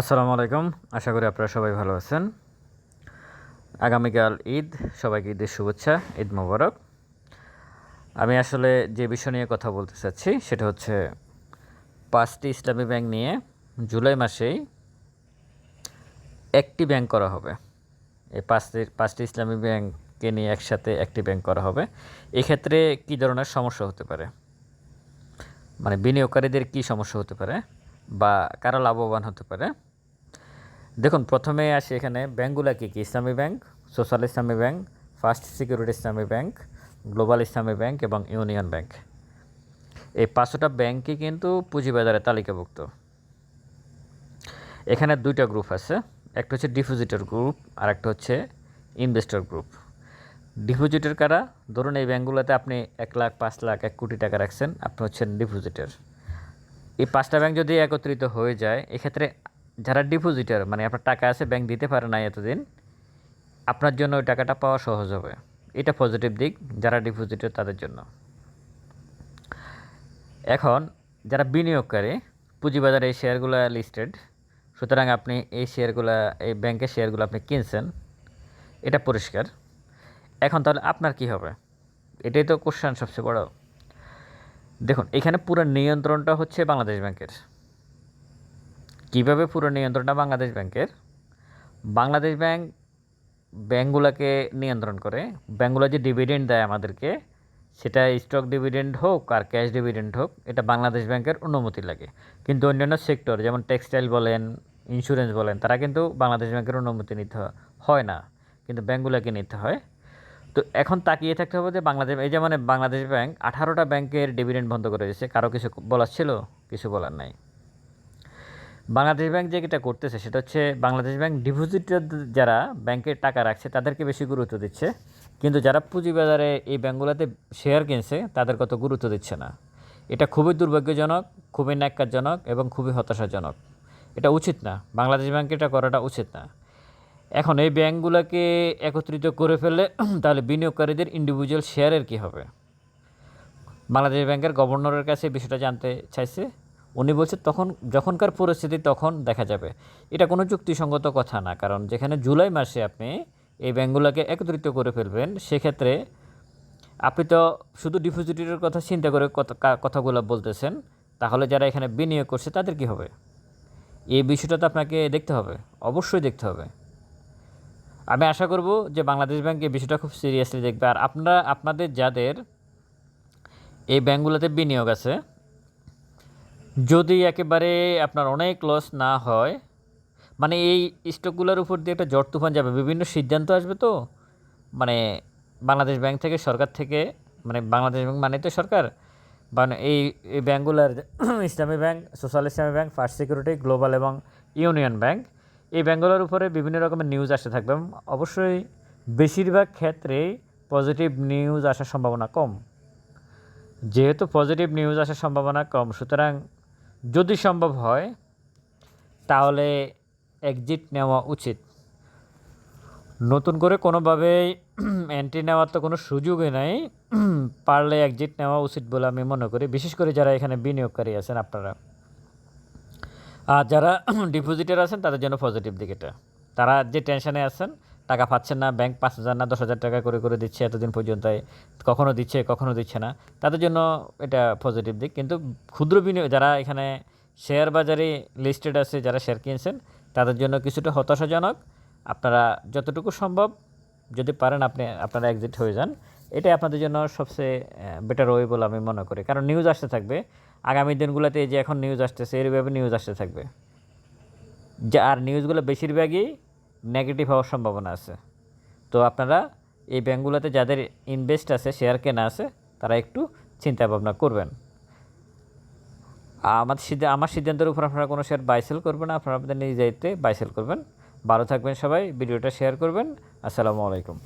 আসসালামু আলাইকুম। আশা করি আপনারা সবাই ভালো আছেন। আগামীকাল ঈদ, সবাইকে ঈদের শুভেচ্ছা, ঈদ মোবারক। আমি আসলে যে বিষয় নিয়ে কথা বলতে চাচ্ছি, সেটা হচ্ছে পাঁচটি ইসলামী ব্যাংক নিয়ে জুলাই মাসেই একটি ব্যাংক করা হবে। এই পাঁচটি পাঁচটি ইসলামী ব্যাংককে নিয়ে একসাথে একটি ব্যাংক করা হবে। এক্ষেত্রে কী ধরনের সমস্যা হতে পারে? মানে বিনিয়োগকারীদের কী সমস্যা হতে পারে? বা কারা লাভবান হতে পারে? দেখুন, প্রথমে আসি এখানে, ব্যাঙ্কগুলো কী কী? Islami bank, social Islami bank, first security Islami bank, global Islami bank এবং ইউনিয়ন ব্যাংক। এই পাঁচশোটা ব্যাংকই কিন্তু পুঁজিবাজারে তালিকাভুক্ত। এখানে দুইটা গ্রুপ আছে, একটা হচ্ছে ডিপোজিটর গ্রুপ, আর একটা হচ্ছে ইনভেস্টর গ্রুপ। ডিপোজিটের কারা? ধরুন এই ব্যাঙ্কগুলোতে আপনি এক লাখ, পাঁচ লাখ, এক কোটি টাকা রাখছেন, আপনি হচ্ছেন ডিপোজিটের। এই পাঁচটা ব্যাংক যদি একত্রিত হয়ে যায়, এক্ষেত্রে যারা ডিপোজিটার মানে আপনার টাকা আছে ব্যাংক দিতে পারে না এতদিন, আপনার জন্য ওই টাকাটা পাওয়া সহজ হবে। এটা পজিটিভ দিক, যারা ডিপোজিটার তাদের জন্য। এখন, যারা বিনিয়োগকারী, পুঁজিবাজারে এই শেয়ারগুলো লিস্টেড সুতরাং আপনি এই শেয়ারগুলো, এই ব্যাংকের শেয়ারগুলো আপনি কিনছেন, এটা পরিষ্কার। এখন তাহলে আপনার কি হবে? এটাই তো কোশ্চেন সবচেয়ে বড়। দেখুন, এখানে পুরো নিয়ন্ত্রণটা হচ্ছে বাংলাদেশ ব্যাংকের কীভাবে পুরো নিয়ন্ত্রণটা বাংলাদেশ ব্যাংকের? বাংলাদেশ ব্যাংক, ব্যাংকগুলোকে নিয়ন্ত্রণ করে। ব্যাংকগুলো যে ডিভিডেন্ড দেয় আমাদেরকে, সেটা স্টক ডিভিডেন্ড হোক আর ক্যাশ ডিভিডেন্ড হোক, এটা বাংলাদেশ ব্যাংকের অনুমতি লাগে। কিন্তু অন্যান্য সেক্টর যেমন টেক্সটাইল বলেন ইন্স্যুরেন্স বলেন, তারা কিন্তু বাংলাদেশ ব্যাংকের অনুমতি নিতে হয় না। কিন্তু ব্যাংকগুলোকে নিতে হয়। তো এখন তাকিয়ে থাকতে হবে যে বাংলাদেশ, এই যেমন বাংলাদেশ ব্যাংক আঠারোটা ব্যাংকের ডিভিডেন্ড বন্ধ করে দিয়েছে। কারও কিছু বলার ছিল? কিছু বলার নাই। বাংলাদেশ ব্যাংক যে এটা করতেছে, সেটা হচ্ছে বাংলাদেশ ব্যাংক ডিপোজিটার যারা ব্যাংকের টাকা রাখছে, তাদেরকে বেশি গুরুত্ব দিচ্ছে। কিন্তু যারা পুঁজিবাজারে এই ব্যাংকগুলোতে শেয়ার কিনছে, তাদের কত গুরুত্ব দিচ্ছে না। এটা খুবই দুর্ভাগ্যজনক, খুবই ন্যাক্কারজনক এবং খুবই হতাশাজনক। এটা উচিত না। বাংলাদেশ ব্যাংকে এটা করাটা উচিত না। এখন এই ব্যাংকগুলোকে একত্রিত করে ফেললে তাহলে বিনিয়োগকারীদের ইন্ডিভিজুয়াল শেয়ারের কী হবে? বাংলাদেশ ব্যাংকের গভর্নরের কাছে বিষয়টা জানতে চাইছে। উনি বলছে, তখন যখনকার পরিস্থিতি, তখন দেখা যাবে। এটা কোনো যুক্তিসঙ্গত কথা না, কারণ যেখানে জুলাই মাসে আপনি এই ব্যাংকগুলোকে একত্রিত করে ফেলবেন, সেক্ষেত্রে আপনি তো শুধু ডিপোজিটের কথা চিন্তা করে কথাগুলো বলতেছেন, তাহলে যারা এখানে বিনিয়োগ করছে, তাদের কি হবে? এই বিষয়টা তো আপনাকে দেখতে হবে, অবশ্যই দেখতে হবে। আমি আশা করব যে বাংলাদেশ ব্যাংক এই বিষয়টা খুব সিরিয়াসলি দেখবে। আর আপনারা, আপনাদের যাদের এই ব্যাঙ্কগুলোতে বিনিয়োগ আছে যদি একেবারে আপনার অনেক লস না হয় মানে এই স্টকগুলোর উপর দিয়ে একটা জট তুফান যাবে, বিভিন্ন সিদ্ধান্ত আসবে তো? মানে বাংলাদেশ ব্যাংক থেকে, সরকার থেকে মানে বাংলাদেশ ব্যাংক মানে তো সরকার মানে এই এই ব্যাঙ্কগুলোর Islami bank, social Islami bank, first security, global এবং ইউনিয়ন ব্যাংক, এই ব্যাঙ্কগুলোর উপরে বিভিন্ন রকমের নিউজ আসতে থাকবে। অবশ্যই বেশিরভাগ ক্ষেত্রেই পজিটিভ নিউজ আসার সম্ভাবনা কম। যেহেতু পজিটিভ নিউজ আসার সম্ভাবনা কম, সুতরাং যদি সম্ভব হয়, তাহলে এক্সিট নেওয়া উচিত। নতুন করে কোনোভাবেই এন্ট্রি নেওয়ার তো কোনো সুযোগই নাই। পারলে এক্সিট নেওয়া উচিত বলে আমি মনে করি। বিশেষ করে যারা এখানে বিনিয়োগকারী আছেন আপনারা। আর যারা ডিপোজিটার আছেন, তাদের জন্য পজিটিভ দিক এটা। তারা যে টেনশনে আছেন টাকা পাচ্ছেন না ব্যাংক পাঁচ হাজার না, দশ হাজার টাকা করে করে দিচ্ছে এতদিন পর্যন্ত কখনও দিচ্ছে কখনও দিচ্ছে না। তাদের জন্য এটা পজিটিভ দিক। কিন্তু ক্ষুদ্র বিনিয়োগ যারা এখানে শেয়ার বাজারে লিস্টেড আছে, যারা শেয়ার কিনছেন, তাদের জন্য কিছুটা হতাশাজনক। আপনারা যতটুকু সম্ভব যদি পারেন আপনি, আপনারা এক্সিট হয়ে যান। এটাই আপনাদের জন্য সবচেয়ে বেটার ওয়ে বলে আমি মনে করি। কারণ নিউজ আসতে থাকবে। আগামী দিনগুলোতে যে এখন নিউজ আসতেছে এইভাবে নিউজ আসতে থাকবে। যা আর নিউজগুলো বেশিরভাগই নেগেটিভ হওয়ার সম্ভাবনা আছে। তো আপনারা এই ব্যাঙ্কগুলোতে যাদের ইনভেস্ট আছে, শেয়ার কেনা আছে, তারা একটু চিন্তা ভাবনা করবেন। আমার সিদ্ধান্ত, আমার সিদ্ধান্তের উপর আপনারা কোনো শেয়ার বাইসেল করবেন আপনারা আপনাদের নিজ দায়িত্বে বাইসেল করবেন। ভালো থাকবেন সবাই, ভিডিওটা শেয়ার করবেন। আসসালামু আলাইকুম।